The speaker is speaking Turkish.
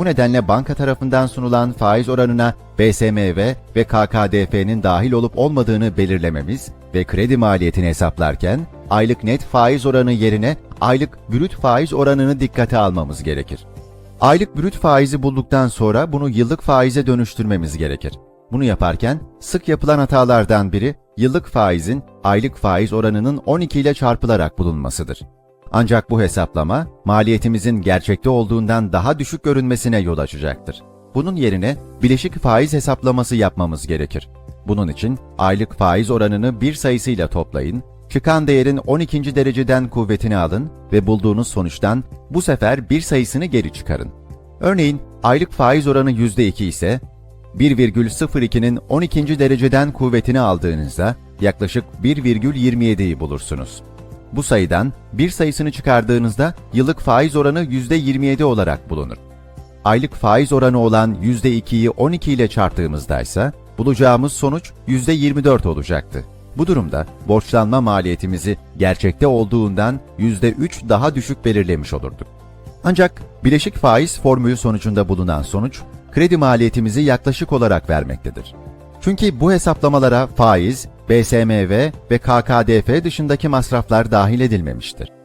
Bu nedenle banka tarafından sunulan faiz oranına BSMV ve KKDF'nin dahil olup olmadığını belirlememiz ve kredi maliyetini hesaplarken aylık net faiz oranı yerine aylık brüt faiz oranını dikkate almamız gerekir. Aylık brüt faizi bulduktan sonra bunu yıllık faize dönüştürmemiz gerekir. Bunu yaparken sık yapılan hatalardan biri yıllık faizin aylık faiz oranının 12 ile çarpılarak bulunmasıdır. Ancak bu hesaplama maliyetimizin gerçekte olduğundan daha düşük görünmesine yol açacaktır. Bunun yerine bileşik faiz hesaplaması yapmamız gerekir. Bunun için aylık faiz oranını bir sayısıyla toplayın, çıkan değerin 12. dereceden kuvvetini alın ve bulduğunuz sonuçtan bu sefer bir sayısını geri çıkarın. Örneğin aylık faiz oranı %2 ise 1,02'nin 12. dereceden kuvvetini aldığınızda yaklaşık 1,27'yi bulursunuz. Bu sayıdan bir sayısını çıkardığınızda yıllık faiz oranı %27 olarak bulunur. Aylık faiz oranı olan %2'yi 12 ile çarptığımızda ise bulacağımız sonuç %24 olacaktı. Bu durumda borçlanma maliyetimizi gerçekte olduğundan %3 daha düşük belirlemiş olurduk. Ancak bileşik faiz formülü sonucunda bulunan sonuç, kredi maliyetimizi yaklaşık olarak vermektedir. Çünkü bu hesaplamalara faiz, BSMV ve KKDF dışındaki masraflar dahil edilmemiştir.